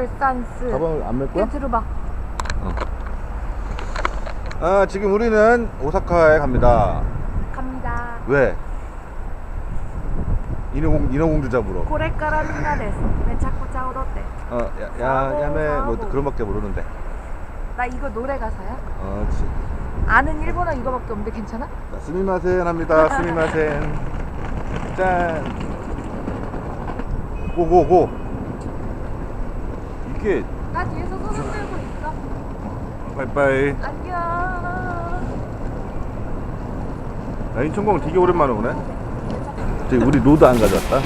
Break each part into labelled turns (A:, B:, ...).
A: 2열 고고
B: 2열 산스.
A: 가방을 안 멜 거야?
B: 이거 들어봐.
A: 아 지금 우리는 오사카에 갑니다
B: 갑니다.
A: 왜? 인어공, 인어공주 잡으러
B: これからみんなです。めちゃくちゃ踊って.
A: 어, 야, 야, 야매 뭐 그런밖에 모르는데
B: 나 이거 노래 가사야?
A: 어, 그치
B: 아는 일본어 이거밖에 없는데 괜찮아?
A: 자, 스미마센 합니다 스미마센 짠 고고고 이게
B: 나 뒤에서 손을 들고 있어.
A: 빠이빠이
B: 안녕.
A: 야, 인천공 되게 오랜만에 오네 저기 우리 로드 안 가져왔다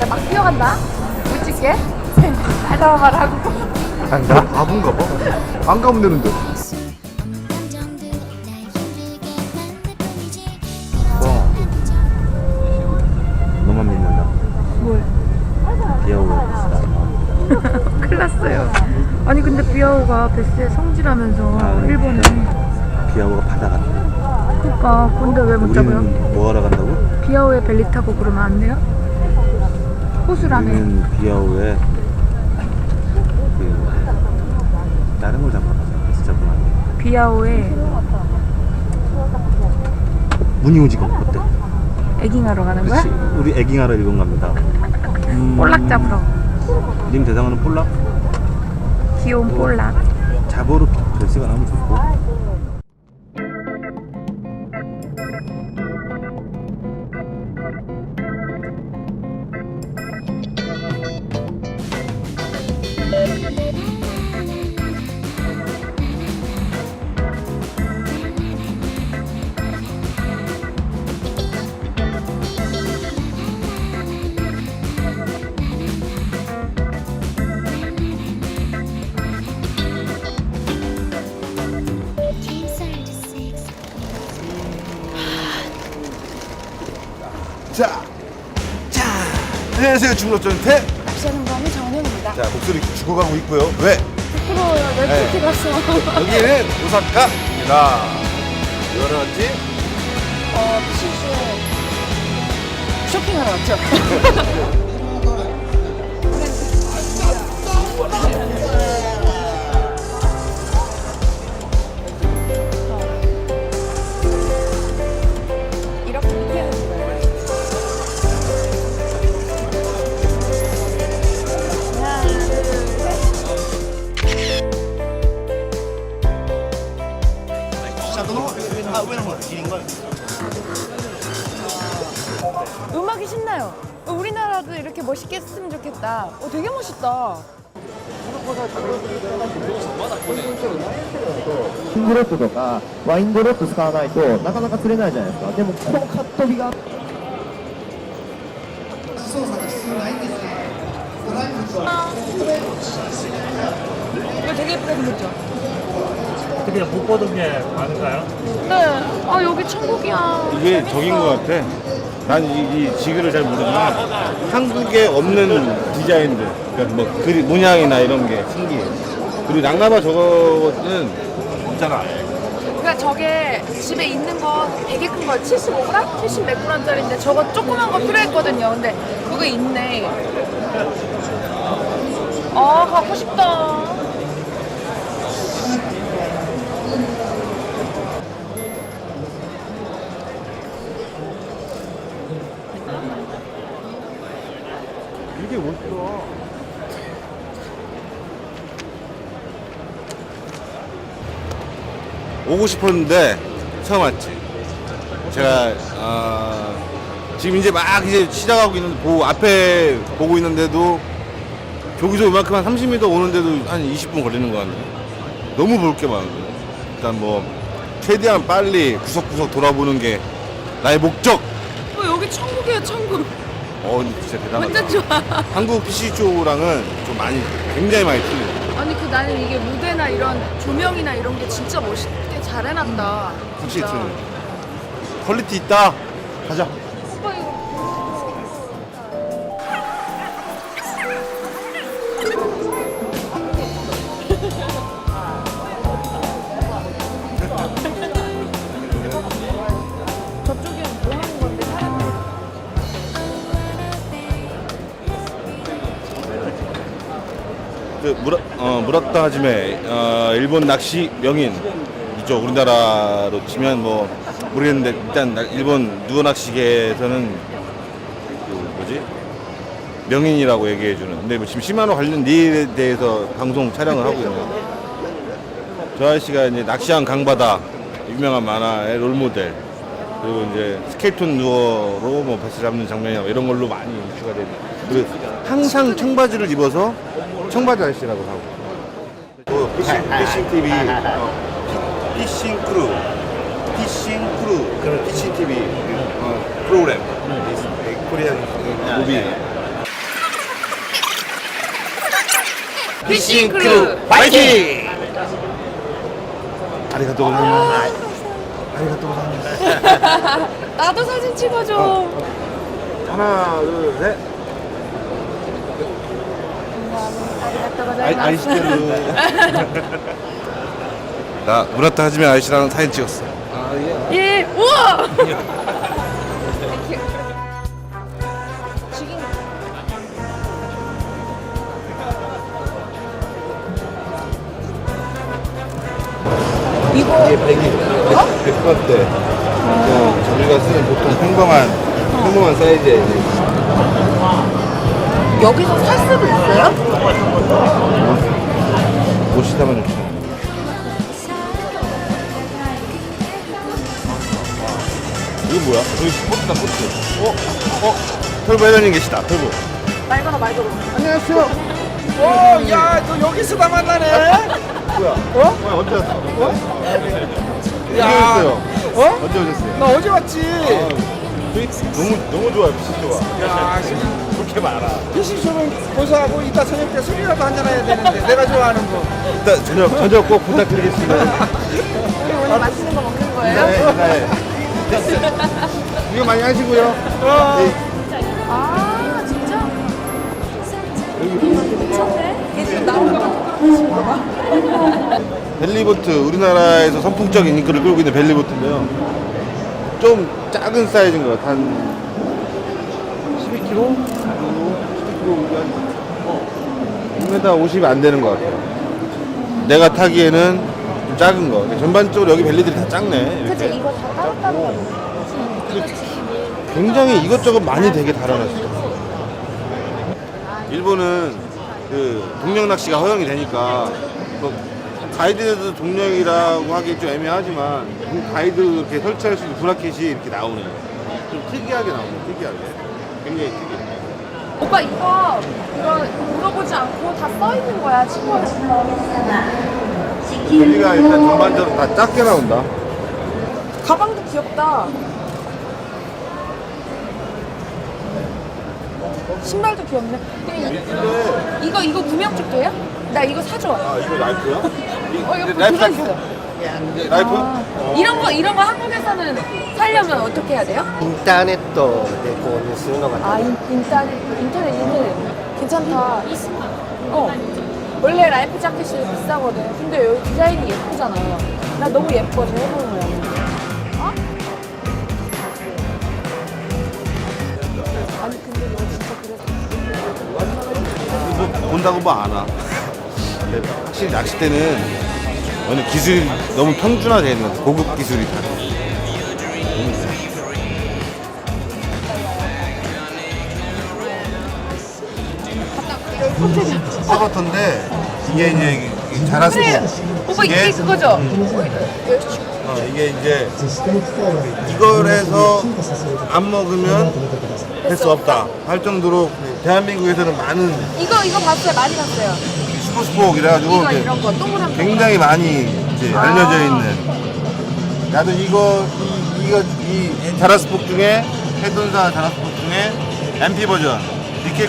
B: 나 막 뛰어간다. 못 찍게. 하다 말하고.
A: 안 가? 바본가 봐. 안 가면 되는데.
B: 비아오가 베스에 성질하면서
A: 아,
B: 일본에.
A: 귀여워가 바다 같아.
B: 그러니까 근데 왜 못 잡아요?
A: 우리는 뭐 하러 간다고?
B: 비아오에 벨리 타고 그러면 안 돼요? 호수라며.
A: 우리는 귀여워에 그 다른 걸 가자. 그래서 잡으면 안 돼.
B: 비아오에
A: 무늬오지검 어때?
B: 애깅하러 가는 거야?
A: 그렇지. 우리 애깅하러 일본 갑니다. 음,
B: 볼락 잡으러.
A: 님 대상어는 볼락?
B: 귀여운 볼락.
A: 잡으러 결승가 나면 좋고. 자, 자, 안녕하세요 중로전태.
C: 납치하는 범이 정현입니다.
A: 자 목소리 죽어가고 있고요. 왜?
C: 부끄러워요. 내
A: 네.
C: PT 갔어.
A: 여기는 오사카입니다. 여러 가지
C: 어, 실수에 쇼핑하러 왔죠. 어, 되게 멋있다.
D: キングロッドとかワインドロッド使わないとなかなか釣れないじゃないですかでもこのカットビが
C: 이거 되게 예쁘게 생겼죠?
E: 특히 못 보던 게 많은가요?
C: 네. 아, 여기 천국이야.
A: 이게 적인 것 같아. 난 이, 이 지그를 잘 모르지만 한국에 없는 디자인들, 그러니까 뭐 그리 문양이나 이런 게 신기해. 그리고 낭나바 저거는 있잖아.
B: 그러니까 저게 집에 있는 거 되게 큰 거 75g? 70 몇 g짜리인데 저거 조그만 거 필요했거든요. 근데 그게 있네. 아 갖고 싶다.
A: 오고 싶었는데 처음 왔지. 제가 아, 지금 이제 막 이제 시작하고 있는데 보 앞에 보고 있는데도 저기서 이만큼 한 30m 오는데도 한 20분 걸리는 거 같네. 너무 볼 게 많은데. 일단 뭐 최대한 빨리 구석구석 돌아보는 게 나의 목적.
C: 어, 여기 천국이에요, 천국.
A: 어 근데 진짜 대단하다.
C: 완전 좋아.
A: 한국 PC쇼랑은 좀 많이 굉장히 많이 틀려.
B: 아니 그 나는 이게 무대나 이런 조명이나 이런 게 진짜 멋있게 잘 해놨다.
A: 확실히
B: 진짜.
A: 퀄리티 있다. 가자. 그 무라 어 무라타 하지메 어 일본 낚시 명인 이죠. 우리나라로 치면 뭐 모르겠는데 일단 나- 일본 누어 낚시계에서는 그 뭐지 명인이라고 얘기해 주는. 근데 뭐 지금 시마노 관련 일에 대해서 방송 촬영을 하고 있네요. 저 아저씨가 이제 낚시한 강바다 유명한 만화의 롤모델 그리고 이제 스케이톤 누어로 뭐 배스 잡는 장면이나 이런 걸로 많이 이슈가 되는 그리고 항상 청바지를 입어서 청바지 아저씨라고 하고 그 피싱, 피싱 TV 어, 피- 피싱 크루 피싱 크루 피싱 TV 어, 프로그램. 코리안 무비.
B: 피싱 크루
A: 파이팅! 아리가또 고자이마스 아리가또 고자이마스
C: 나도 사진 찍어줘.
A: 하나 둘셋. 아이, 아이시테루 나 무라타 하지메 아이씨랑 사진 찍었어
C: 예, 우와!
A: 이게 100이 100, 100번대 어, 저희가 쓰는 보통 평범한 평범한 사이즈에
C: 여기서 살 수도 있어요?
A: 옷이 담아 좋죠 이거 뭐야? 여기 스포츠다 스포츠 어? 어? 털보 회장님 계시다 털보
B: 말거나 말거나
A: 안녕하세요
F: 어, 야, 너 여기서 다 만나네?
A: 뭐야? 어? 뭐야 언제 왔어? 어? 언제
F: 야.
A: 오셨어요?
F: 어?
A: 언제 오셨어요?
F: 나 어제 왔지.
A: 저희 너무 너무 좋아요 피시 좋아
F: 야, 지금
A: 그렇게 많아
F: 피시쇼는 고소하고 이따 저녁 때 술이라도 한잔 해야 되는데 내가 좋아하는 거.
A: 일단 저녁 저녁 꼭 부탁드리겠습니다
B: 우리 오늘 맛있는 거 먹는 거예요?
A: 네, 네. 이거 많이 하시고요
F: 어.
A: 네.
C: 아, 진짜? 미쳤네?
A: 벨리보트 우리나라에서 선풍적인 인기를 끌고 있는 벨리보트인데요 좀 작은 사이즈인 것 같아요 한 12kg? 정도? 12kg 6m 50이 안 되는 것 같아요 내가 타기에는 좀 작은 거 전반적으로 여기 벨리들이 다 작네
C: 그치,
A: 이렇게.
C: 이거 다 따로따로
A: 굉장히 이것저것 많이 되게 달아놨어요 일본은 그 동력 낚시가 허용이 되니까 뭐 가이드도 동력이라고 하기 좀 애매하지만 그 가이드 이렇게 설치할 수 있는 브라켓이 이렇게 나오네요. 좀 특이하게 나오네요. 특이하게. 굉장히 특이해.
B: 오빠 이거 이거 물어보지 않고 다 써 있는 거야 친구한테
A: 여기가 일단 전반적으로 다 작게 나온다.
B: 가방도 귀엽다 신발도 귀엽네 근데 이- 이거 이거 구명조끼 돼요? 나 이거 사줘
A: 아 이거 라이프야?
B: 어 이거
A: 라이프
B: 들어있어
A: 라이프?
B: 이런 거 이런 거 한국에서는 살려면 어떻게 해야 돼요?
G: インターネットで購入するのが
B: 아 인, 인터넷 인터넷 인터넷 괜찮다 어 원래 라이프 자켓이 비싸거든 근데 여기 디자인이 예쁘잖아 나 너무 예뻐 저 해보는 거야 어? 아니 근데 너 진짜 그래서
A: 뭐 본다고 뭐 안 와. 근데 확실히 낚싯대는 오늘 기술이 너무 평준화되어 있는. 고급 기술이 다. 서버터인데 이게 이제 이 자라스고
B: 오빠 이게 그거죠?
A: 어, 이게 이제 이걸 해서 안 먹으면 할 수 없다 할 정도로 대한민국에서는 많은
B: 이거 이거 봤어요. 많이 봤어요.
A: 슈퍼스포 이래가지고
B: 이거
A: 이제
B: 이런 거 동그란 거
A: 굉장히 많이 이제 알려져 있는. 나도 이거 이, 이거 이 자라스폭 중에 해돈사 자라스폭 중에 MP 버전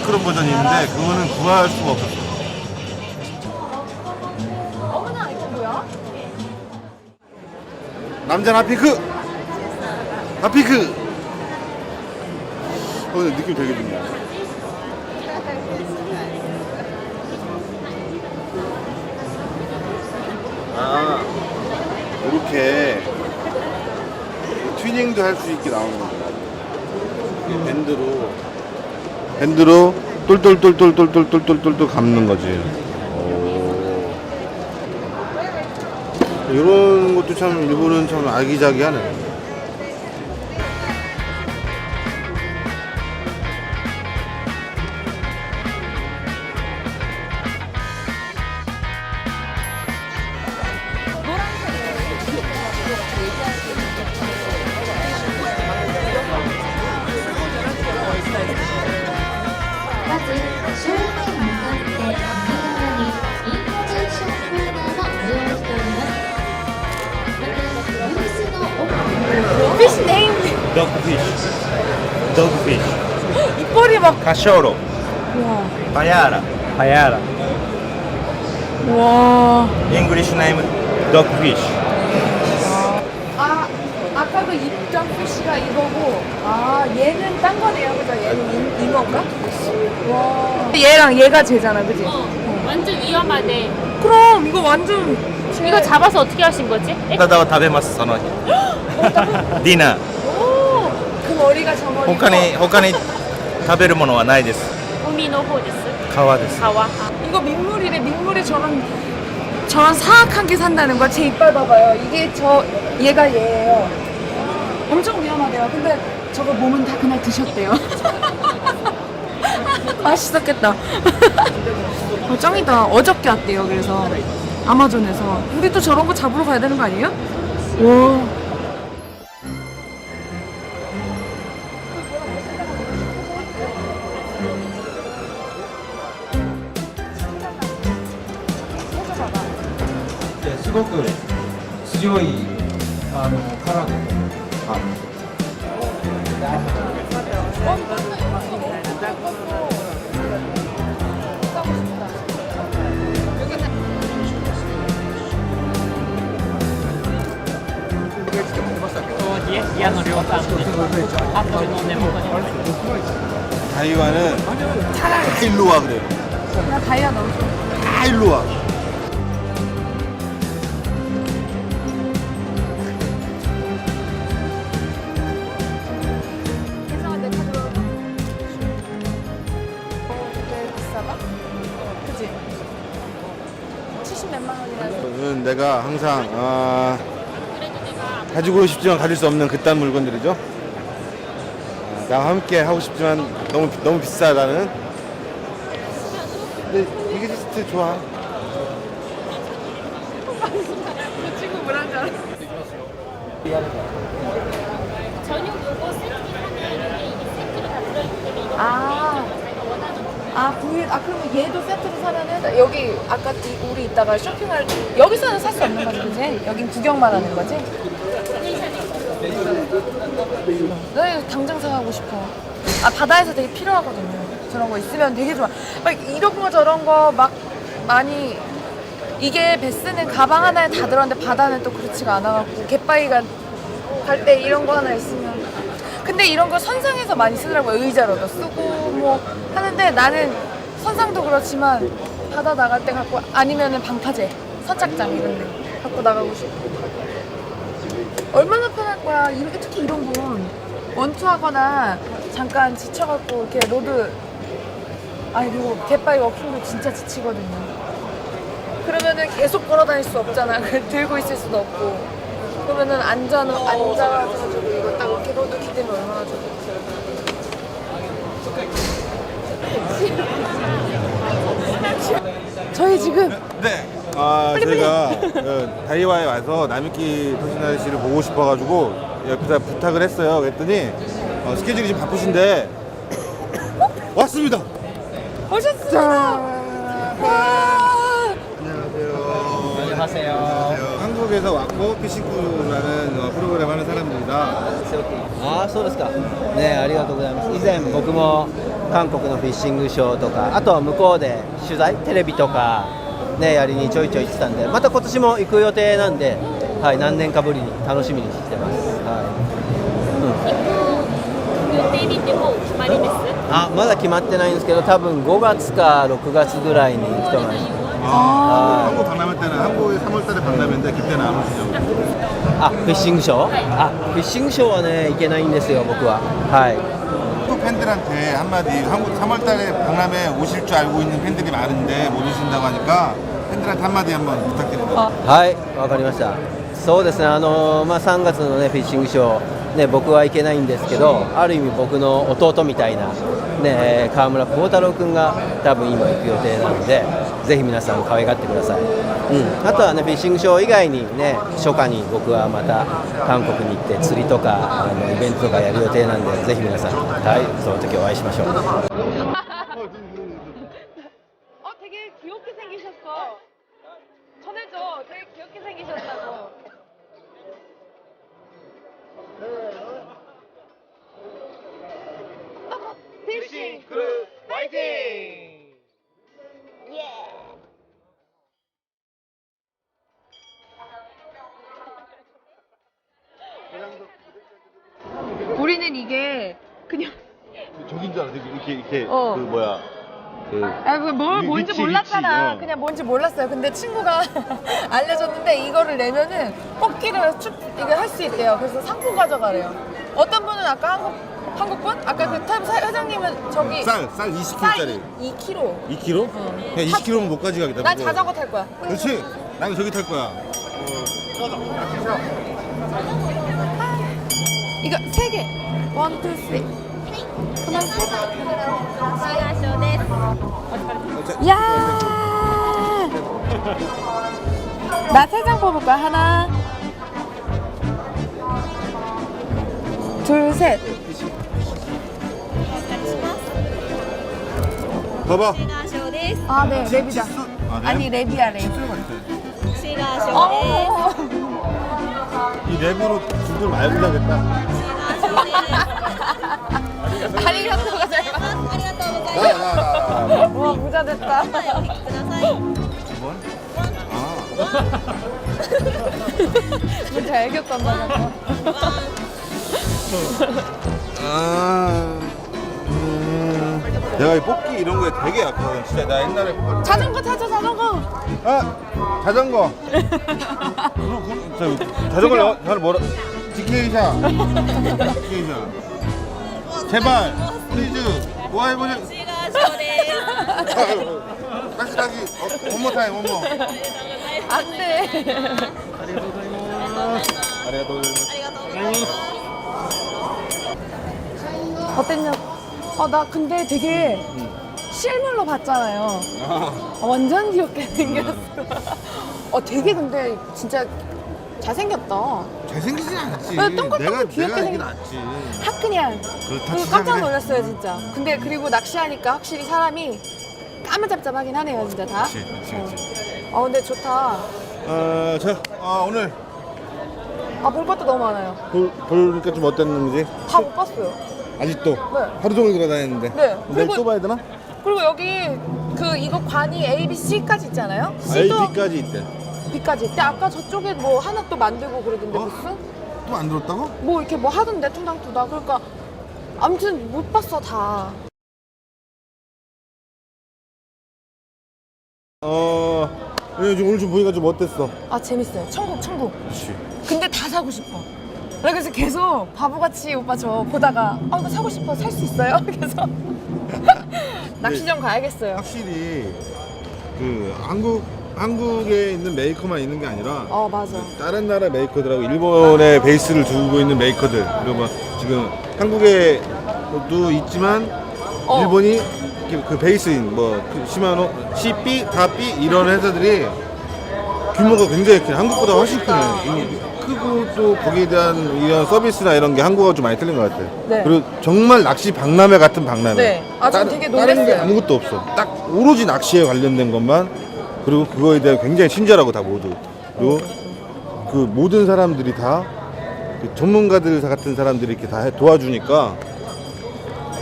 A: 크롬 버전이 있는데 그거는 구할 수가 없었어 남자 나피크. 나피크. 어, 근데 느낌 되게 좋네. 아 이렇게 튜닝도 할 수 있게 나오는 이게 밴드로. 밴드로 똘똘똘똘똘똘똘똘똘 감는 거지 이런 것도 참 일본은 참 아기자기하네.
C: 이빨이 막.
E: Cachorro. Payara. Payara.
C: 와.
E: English name Dogfish.
B: 아 아까 그 입장 표시가 이거고 아 얘는 딴 거네요 그죠? 얘는 이, 이건가? 와 얘랑 얘가 쟤잖아 그지?
H: 완전 위험하대.
B: 그럼 이거 완전
H: 이거 잡아서 어떻게 하신 거지?
E: ただは食べますその日ディナー
B: 그 머리가 저 머리고
E: 他に他に 食べるものはないです
H: 海の方です。
E: 川です
H: 가와.
B: 이거 민물이래 민물에 저런 저런 사악한 게 산다는 거야 제 이빨 봐봐요 이게 저 얘가 얘예요 엄청 위험하대요 근데 저거 몸은 다 그날 드셨대요 맛있었겠다 어, 짱이다 어저께 왔대요 그래서 아마존에서 우리 또 저런 거 잡으러 가야 되는 거 아니에요? 와
A: 다이와는 다 일로 와 그래요.
B: 나 다이아 너무 좋아
A: 다 일로 와.
B: 죄송한데 카드로 어, 되게 비싸다? 그치? 70 몇만 원이라서
A: 이거는 내가 항상 아, 가지고 싶지만 가질 수 없는 그딴 물건들이죠. 아, 나와 함께 하고 싶지만 너무 비- 너무 비싸다는. 근데 이게 진짜 좋아.
H: 저녁 요거 세트 사면 이게 세트로 다 들어있기 때문에 이거
B: 아, 그러면 얘도 세트로 사면은 여기 아까 이- 우리 이따가 쇼핑할 여기서는 살 수 없는 거지, 그지? 여긴 구경만 하는 거지? 나 이거 당장 사가고 싶어. 아, 바다에서 되게 필요하거든요. 저런 거 있으면 되게 좋아. 막 이런 거 저런 거 막 많이 이게 베스는 가방 하나에 다 들었는데 바다는 또 그렇지가 않아갖고 갯바위가 갈 때 이런 거 하나 있으면 근데 이런 거 선상에서 많이 쓰더라고요 의자로도 쓰고 뭐 하는데 나는 선상도 그렇지만 바다 나갈 때 갖고 아니면은 방파제 선착장 이런 데 갖고 나가고 싶어 얼마나 편할 거야 이렇게 특히 이런 건 원투하거나 잠깐 지쳐갖고 이렇게 로드 아니 그리고 갯바위 워킹도 진짜 지치거든요 그러면은 계속 걸어 다닐 수 없잖아. 들고 있을 수도 없고. 그러면은 앉아 앉아가지고 이거 딱 이렇게 로드 기대면 얼마나 좋아. 저희 지금
A: 네. 아 저희가 그 다이와에 와서 남이키 토시나 씨를 보고 싶어가지고 옆에다 부탁을 했어요. 그랬더니 어, 스케줄이 좀 바쁘신데 왔습니다.
B: 오셨습니다. 와.
A: 안녕하세요. 한국에서 왔고 피싱크루라는 어, 프로그램 하는 사람들이다.
G: ああそうですかねありがとうございます以前僕も韓国のフィッシングショーとかあとは向こうで取材テレビとか ねやりにちょいちょい行ってたんでまた今年も行く予定なんで、はい、何年かぶりに楽しみにしてます、はい、
H: 予定日ってもう決まりです。
G: あまだ決まってないんですけど多分5月か6月ぐらいに行くと思います
A: 아, 한국 박람회 때는 한국에 3월달에 박람회인데 그때는 안 오시죠?
G: あフィッシングショー、あフィッシングショーはね行けないんですよ僕ははい
A: 한국 팬들한테 한마디 한국 3월달에 박람회 오실 줄 알고 있는 팬들이 많은데 못 오신다고 하니까 팬들한테 한마디 한번 부탁드립니다.
G: はい、わかりました。そうですね、あのまあ、3月の、ね、フィッシングショー、ね、僕は行けないんですけど、ある意味、僕の弟みたいな、ね、川村幸太郎君が多分今行く予定なので、ぜひ皆さん、可愛がってください、うん、あとは、ね、フィッシングショー以外に、ね、初夏に僕はまた韓国に行って、釣りとかあのイベントとかやる予定なんで、ぜひ皆さん、はい、その時お会いしましょう。
B: 어, 되게 귀엽게 생기셨어. 전해줘. 되게 귀엽게 생기셨다고. 픽싱 크루 화이팅! 예! 우리는 이게 그냥
A: 저긴 줄 알았어. 이렇게 이렇게
B: 어.
A: 그 뭐야 그
B: 아, 그뭘
A: 위-
B: 뭔지
A: 위치,
B: 몰랐잖아.
A: 위치, 어.
B: 그냥 뭔지 몰랐어요. 근데 친구가 알려줬는데 이거를 내면은 뽑기를 축 이게 할수 있대요. 그래서 상품 가져가래요. 어떤 분은 아까 한국 한국 분? 아까 그 타임 사- 회장님은 저기
A: 쌀, 쌀 20kg짜리.
B: 2kg.
A: 2kg?
B: 어.
A: 그냥 20kg면 못 가져가겠다.
B: 난
A: 그거.
B: 자전거 탈 거야.
A: 그렇지. 나는 저기 탈 거야.
B: 이거 세 개. 원, 투, 쓰리. 야! 나 세 장 뽑을 거야. 하나, 둘, 셋.
A: 봐봐.
B: 아, 네, 랩이다.
A: 아, 랩?
B: 아니, 랩이야, 랩.
H: 실수가 있어요.
B: 어!
A: 이 랩으로 구글 말해야겠다.
H: シガショーです。
B: 아리가또가 잘 맞.
H: ありがとうございます。
A: 나, 나, 나.
B: 와, 부자 됐다.
H: お引きください。
B: 뭔지 알겠단 말이야.
A: 아, 음, 내가 이 뽑기 이런 거에 되게 약하거든. 진짜 나 옛날에 뽑-
B: 자전거 타자, 자전거.
A: 아 자전거. 그럼 그, 저, 자전거를 어- 저를 뭐라? 디케이샤. 디케이샤. 제발 플리즈 뭐해 보자
H: 시가 저래요.
A: 다시 다시 원모 타임 원모
B: 안 돼.
A: 아리가또
B: 어땠냐? 아, 나 근데 되게 실물로 봤잖아요. 완전 귀엽게 생겼어. 어, 되게 근데 진짜 잘생겼다.
A: 잘생기진 않지.
B: 왜 똥꼬똥
A: 내가
B: 귀엽게
A: 내가
B: 생긴-
A: 낫지.
B: 하크냥.
A: 그렇다
B: 그리고
A: 치자
B: 깜짝. 놀랐어요, 진짜. 근데 그리고 낚시하니까 확실히 사람이 까무잡잡하긴 하네요, 진짜 다.
A: 그렇지, 그렇지, 그렇지.
B: 어, 근데 좋다.
A: 어, 자, 아, 오늘
B: 아, 볼 것도 너무 많아요.
A: 볼, 보니까 좀 어땠는지
B: 다 못 봤어요.
A: 아직도
B: 네.
A: 하루 종일 돌아다녔는데
B: 네.
A: 내일
B: 그리고-
A: 또 봐야 되나?
B: 그리고 여기 그 이거 관이 A, B, C까지 있잖아요.
A: 아,
B: C도
A: AB까지 있대
B: B까지 있대. 아까 저쪽에 뭐 하나 또 만들고 그러던데
A: 어?
B: 무슨?
A: 또안 들었다고?
B: 뭐 이렇게 뭐 하던데 퉁당투다. 그러니까 아무튼 못 봤어 다.
A: 어 오늘 좀, 오늘 좀 보니까 좀 어땠어?
B: 아 재밌어요. 천국 천국.
A: 그렇지
B: 근데 다 사고 싶어. 나 그래서 계속 바보같이 오빠 저 보다가 아 이거 사고 싶어 살 수 있어요? 그래서 낚시점 가야겠어요.
A: 확실히 그 한국 한국에 있는 메이커만 있는 게 아니라
B: 어 맞아.
A: 다른 나라 메이커들하고 일본의 베이스를 두고 있는 메이커들 그리고 뭐 지금 한국에도 있지만
B: 어.
A: 일본이 그 베이스인 뭐그 시마노, CB, 다비 이런 회사들이 규모가 굉장히 크네. 한국보다 훨씬 크네. 이- 크고 또 거기에 대한 이런 서비스나 이런 게 한국하고 좀 많이 틀린 것 같아.
B: 네.
A: 그리고 정말 낚시 박람회 같은 박람회.
B: 네. 아, 전 되게
A: 다른 게
B: 놀랐어요.
A: 아무것도 없어. 딱 오로지 낚시에 관련된 것만 그리고 그거에 대해 굉장히 친절하고 다 모두. 그리고 그 모든 사람들이 다그 전문가들 같은 사람들이 이렇게 다 해- 도와주니까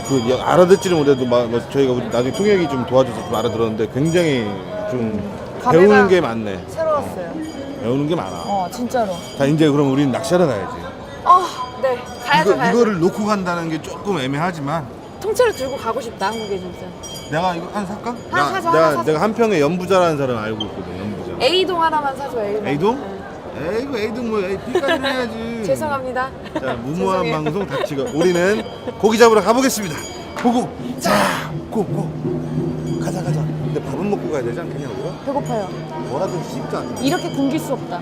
A: 그 여- 알아듣지는 못해도 막뭐 저희가 나중에 통역이 좀 도와줘서 좀 알아들었는데 굉장히 좀 배우는 게 많네.
B: 새로웠어요.
A: 배우는 게 많아.
B: 어 진짜로.
A: 자 이제 그럼 우리는 낚시하러 가야지.
B: 아 네. 가야죠
A: 이거,
B: 가야죠.
A: 이거를 놓고 간다는 게 조금 애매하지만
B: 통째로 들고 가고 싶다 한국에 진짜.
A: 내가 이거 하나 살까?
B: 하나
A: 내가,
B: 사자,
A: 내가,
B: 하나 사자.
A: 내가 한평에 연부자라는 사람 알고 있거든. 연부자.
B: A동 하나만 사줘 A동.
A: A동?
B: 네.
A: 에이구 A동 뭐 에이 B까지 해야지.
B: 죄송합니다.
A: 자 무모한
B: 죄송해요.
A: 방송 닥치고 우리는 고기 잡으러 가보겠습니다. 보고 자고 고. 가자 가자. 근데 밥은 먹고 가야 되지 않겠냐 우리가?
B: 배고파요.
A: 뭐라도 씹자
B: 이렇게 굶길 수 없다.